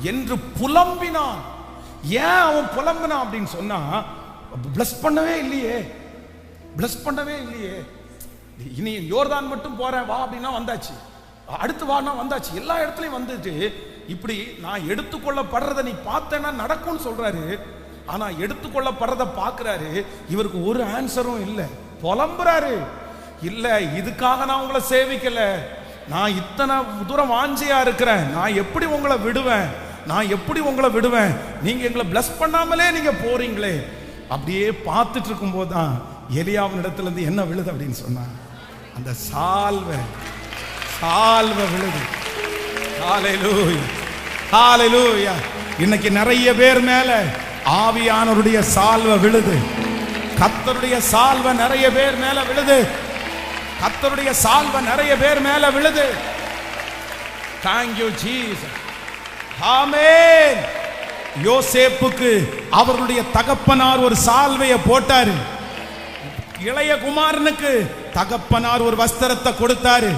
என்று புலம்பினான். ஏன் அவன் புலம்பினான் அப்படின்னு சொன்னா பிளஸ் பண்ணவே இல்லையே. பிளஸ் பண்ணவே இல்லையே. இனி யோர்தான் மட்டும் போறேன் வா அப்படின்னா வந்தாச்சு. அடுத்து வானா வந்தாச்சு. எல்லா இடத்துலையும் வந்துட்டு இப்படி நான் எடுத்துக்கொள்ளப்படுறத நீ பார்த்தேன்னா நடக்கும்னு சொல்றாரு. ஆனா எடுத்துக்கொள்ளப்படுறத பாக்குறாரு இவருக்கு ஒரு ஆன்சரும் இல்லை. புலம்புறாரு. இல்ல இதுக்காக நான் உங்களை சேவிக்கல. நான் இத்தனை தூரம் வாஞ்சியா இருக்கிறேன். நான் எப்படி உங்களை விடுவேன்? நான் எப்படி உங்களை விடுவேன்? நீங்க எங்களை பிளஸ் பண்ணாமலே நீங்க போறீங்களே. அப்படியே பார்த்துட்டு இருக்கும் போதுதான் எலியாவின் இடத்துல இருந்து என்ன விழுது அப்படின்னு சொன்னாங்க. அந்த சால்வை சால்வை விழுது. ஹalleluya ஹalleluya இன்னைக்கு நிறைய பேர் மேல ஆவியானவருடைய சால்வை விழுது. கத்தருடைய சால்வை நிறைய பேர் மேல விழுது. கத்தருடைய சால்வை நிறைய பேர் மேல விழுது. Thank you Jesus jesus. ஆமென் யோசேப்புக்கு அவருடைய தகப்பனார் ஒரு சால்வையை போட்டாரு. இளைய குமாரனுக்கு தகப்பனார் ஒரு வஸ்திரத்தை கொடுத்தாரு.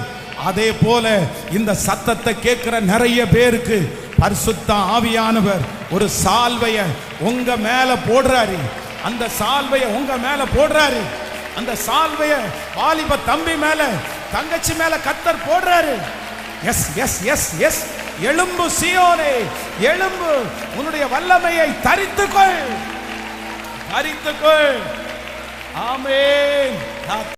அதே போல இந்த சத்தத்தை கேட்கிற நிறைய பேருக்கு பரிசுத்த ஆவியானவர் ஒரு சால்வைய உங்க மேல போடுறாரு. அந்த சால்வைய உங்க மேல போடுறாரு. அந்த சால்வைய வாலிப தம்பி மேல தங்கச்சி மேல கத்தர் போடுறாரு. எஸ் எஸ் எஸ் எஸ் எலும்பு சியோனே எலும்பு உன்னுடைய வல்லமையை தரித்துக்கொள். தரித்துக்கொள். ஆமே